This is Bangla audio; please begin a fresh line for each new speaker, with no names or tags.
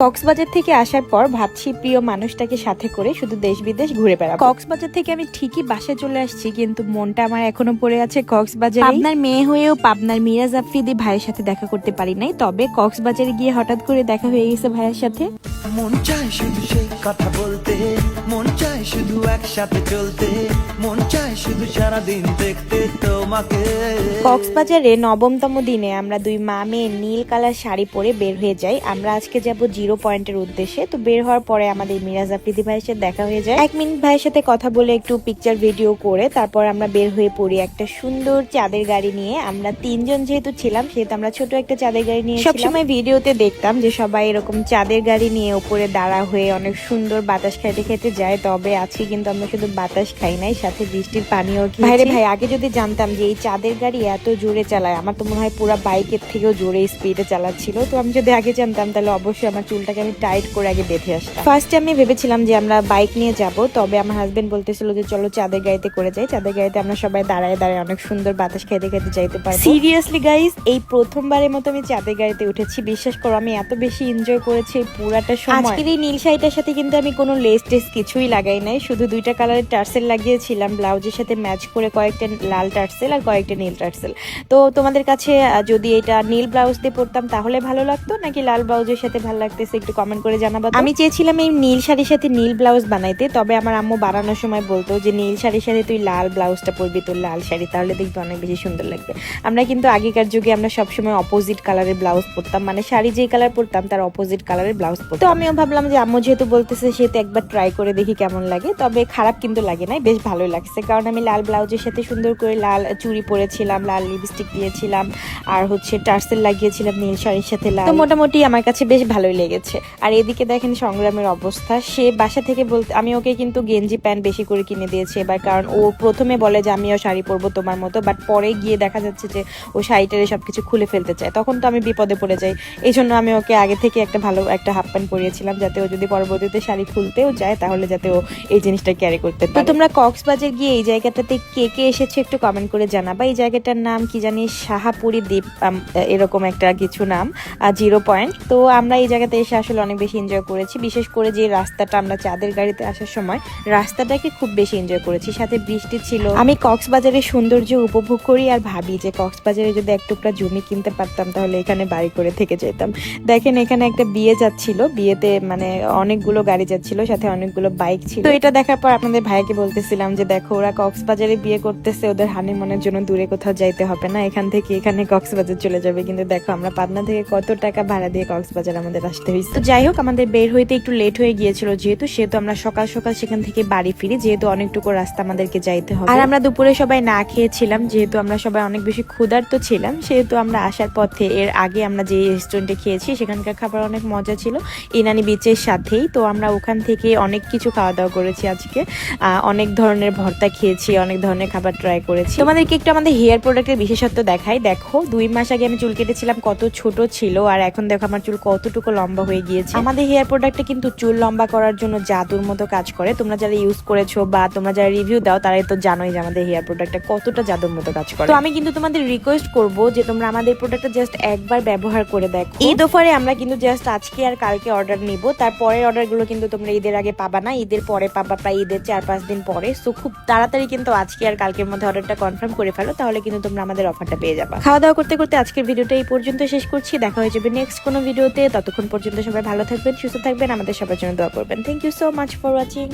কক্সবাজার থেকে আসার পর ভাবছি প্রিয় মানুষটাকে সাথে করে শুধু দেশ বিদেশ ঘুরে বেড়াবো। কক্সবাজার থেকে আমি ঠিকই বাসায় চলে আসছি কিন্তু মনটা আমার এখনও পড়ে আছে কক্সবাজার পাবনার মেয়ে হয়েও পাবনার মিরাজ আফ্রিদি ভাইয়ের সাথে দেখা করতে পারি নাই তবে কক্সবাজারে গিয়ে হঠাৎ করে দেখা হয়ে গেছে ভাইয়ের সাথে।
মন চায় শুধু সেই কথা বলতে মন চায় শুধু একসাথে চলতে মন চায় শুধু সারাদিন দেখতে তোমাকে
কক্সবাজারে নবমতম দিনে আমরা দুই মা মেয়ে নীল কালার শাড়ি পরে বের হয়ে যাই। আমরা আজকে যাব জিরো পয়েন্টের উদ্দেশ্যে। তো বের হওয়ার পরে আমাদের মিরাজ আফ্রিদি ভাইয়ের সাথে দেখা হয়ে যায়। এক মিনিট ভাইয়ের সাথে কথা বলে একটু পিকচার ভিডিও করে তারপর আমরা বের হয়ে পড়ি একটা সুন্দর চাঁদের গাড়ি নিয়ে। আমরা তিনজন যেহেতু ছিলাম সেহেতু আমরা ছোট একটা চাঁদের গাড়ি নিয়ে সবসময় ভিডিওতে দেখতাম যে সবাই এরকম চাঁদের গাড়ি নিয়ে উপরে দাঁড়া হয়ে অনেক সুন্দর বাতাস খাইতে খেতে যায়। তবে আজকে কিন্তু আমরা শুধু বাতাস খাই নাই সাথে বৃষ্টির পানিও ভাইরে ভাই আগে যদি জানতাম যে এই চাঁদের গাড়ি এত জোরে চালায়। আমার তো মনে হয় পুরো বাইকের থেকেও জোরে স্পিডে চালাচ্ছিল। তো আমি যদি আগে জানতাম, তাহলে অবশ্যই আমার চুলটাকে আমি টাইট করে আগে বেঁধে আসতাম। ফার্স্টে আমি ভেবেছিলাম যে আমরা বাইক নিয়ে যাব, তবে আমার হাজবেন্ড বলতেছিল যে, চলো চাঁদের গাড়িতে করে যাই। চাঁদের গাড়িতে আমরা সবাই দাঁড়ায় দাঁড়ায় অনেক সুন্দর বাতাস খাইতে খাইতে যাইতে পারি সিরিয়াসলি গাইস এই প্রথমবারের মতো আমি চাঁদের গাড়িতে উঠেছি। বিশ্বাস করো, আমি এত বেশি এনজয় করেছি পুরাটা সময়। আজকের এই নীল শাড়িটার সাথে কিন্তু আমি কোনো লেস টেস কিছুই লাগাই নাই। শুধু দুইটা কালারের টার্সেল লাগিয়েছিলাম, ব্লাউজের সাথে ম্যাচ করে কয়েকটা লাল টার্সেল। আর কয়েকটা নীল টার্সেল তো তোমাদের কাছে যদি এটা নীল ব্লাউজ দিয়ে পরতাম তাহলে ভালো লাগতো নাকি লাল ব্লাউজের সাথে ভালো লাগতেছে একটু কমেন্ট করে জানাব আমি চেয়েছিলাম এই নীল শাড়ির সাথে নীল ব্লাউজ বানাইতে তবে আমার আম্মু বানানোর সময় বলতো যে নীল শাড়ির সাথে তুই লাল ব্লাউজটা পরবি তোর লাল শাড়ি তাহলে দেখবি অনেক বেশি সুন্দর লাগবে। আমরা কিন্তু আগেকার যুগে আমরা সবসময় অপোজিট কালারের ব্লাউজ পরতাম মানে শাড়ি যেই কালার পরতাম তার অপোজিট কালারের ব্লাউজ পরতাম। তো আমিও ভাবলাম যে আম্মু যেহেতু বলতেছে সেহেতু একবার ট্রাই করে দেখি কেমন লাগে তবে খারাপ কিন্তু লাগে নাই বেশ ভালোই লাগছে। কারণ আমি লাল ব্লাউজের সাথে সুন্দর করে লাল চুড়ি পরেছিলাম লাল লিপস্টিক দিয়েছিলাম আর হচ্ছে টার্সেল লাগিয়েছিলাম নীল শাড়ির সাথে লাল। তো মোটামুটি আমার কাছে বেশ ভালোই লেগেছে। আর এদিকে দেখেন সংগ্রামের অবস্থা। সে বাসা থেকে বলতে আমি ওকে কিন্তু গেঞ্জি প্যান্ট বেশি করে কিনে দিয়েছি এবার কারণ ও প্রথমে বলে যে আমিও শাড়ি পরবো তোমার মতো। বাট পরে গিয়ে দেখা যাচ্ছে যে ও শাড়িটারে সবকিছু খুলে ফেলতে চায়। তখন তো আমি বিপদে পড়ে যাই। এই জন্য আমি ওকে আগে থেকে একটা ভালো একটা হাফ প্যান্ট পরিয়েছিলাম যাতে ও যদি পরবর্তীতে শাড়ি খুলতেও যায় তাহলে যাতে ও এই জিনিসটা ক্যারি করতে পারে। তো তোমরা কক্সবাজার গিয়ে এই জায়গাটাতে কে কে এসেছে একটু কমেন্ট করে জানাবা এই জায়গাটার নাম কি জানি শাহাপুরি দ্বীপ এরকম একটা কিছু নাম জিরো পয়েন্ট তো আমরা এই জায়গাতে এসে আসলে অনেক বেশি এনজয় করেছি। বিশেষ করে যে রাস্তাটা আমরা চাঁদের গাড়িতে আসার সময়, রাস্তাটাকে খুব বেশি এনজয় করেছি। সাথে বৃষ্টি ছিল। আমি কক্সবাজারের সৌন্দর্য উপভোগ করি আর ভাবি যে কক্সবাজারে যদি এক টুকরা জমি কিনতে পারতাম, তাহলে এখানে বাড়ি করে থেকে যেতাম। দেখেন এখানে একটা বিয়ে যাচ্ছিল। বিয়েতে মানে অনেকগুলো গাড়ি যাচ্ছিল, সাথে অনেকগুলো বাইক ছিল। তো এটা দেখার পর আপনাদের ভাইকে বলতেছিলাম যে, দেখো, ওরা কক্সবাজারে বিয়ে করতেছে, ওদের হানিমনের জন্য দূরে কোথাও যাইতে হবে না। এখান থেকে এখানে কক্সবাজার চলে যাবে। কিন্তু দেখো, আমরা পাবনা থেকে কত টাকা ভাড়া দিয়ে কক্সবাজার আমাদের আসতে হয়েছে তো যাই হোক, আমাদের বের হইতে একটু লেট হয়ে গিয়েছিল যেহেতু, সেহেতু আমরা সকাল সকাল সেখান থেকে বাড়ি ফিরি। যেহেতু অনেকটুকু রাস্তা আমাদেরকে যাইতে হবে। আর আমরা দুপুরে সবাই না খেয়েছিলাম, যেহেতু আমরা সবাই অনেক বেশি ক্ষুধার্ত ছিলাম, সেহেতু আমরা আসার পথে এর আগে আমরা যে রেস্টুরেন্টে খেয়েছি, সেখানকার খাবার অনেক মজা ছিল। ইনানি বিচের সাথেই। তো আমরা ওখান থেকে অনেক কিছু খাওয়া দাওয়া করেছি আজকে। অনেক ধরনের ভর্তা খেয়েছি, অনেক ধরনের খাবার ট্রাই করেছি। তোমাদেরকে একটু আমাদের হেয়ার প্রোডাক্টের বিশেষত্ব দেখাই। দেখো, দুই মাস আগে আমি চুল কেটেছিলাম, কত ছোট ছিল, আর এখন দেখো আমার চুল কতটুকু লম্বা হয়ে গিয়েছে। আমাদের হেয়ার প্রোডাক্টে কিন্তু চুল লম্বা করার জন্য জাদুর মতো কাজ করে। তোমরা যারা ইউজ করেছ বা তোমরা যারা রিভিউ দাও, তারাই তো জানোই যে আমাদের হেয়ার প্রোডাক্টটা কতটা জাদুর মতো কাজ করে। তো আমি কিন্তু তোমাদের রিকোয়েস্ট করব যে তোমরা আমাদের প্রোডাক্টটা জাস্ট একবার ব্যবহার করে দেখো। ঈদ অফারে আমরা কিন্তু জাস্ট আজকে আর কালকে অর্ডার নিব। তারপরের অর্ডারগুলো কিন্তু তোমরা ঈদের আগে পাবা না। ঈদের পরে পাবা প্রায় ঈদের চার পাঁচ দিন পরে। সো খুব তাড়াতাড়ি কিন্তু আজকে আর কালকের মধ্যে অর্ডারটা কনফার্ম করে ফেলো, তাহলে কিন্তু তোমরা আমাদের অফারটা পেয়ে যাবে। খাওয়া দাওয়া করতে করতে আজকের ভিডিওটা এই পর্যন্ত শেষ করছি। দেখা হয়ে যাবে নেক্সট কোনো ভিডিওতে ততক্ষণ পর্যন্ত সবাই ভালো থাকবেন, সুস্থ থাকবেন, আমাদের সবার জন্য দোয়া করবেন। Thank you so much for watching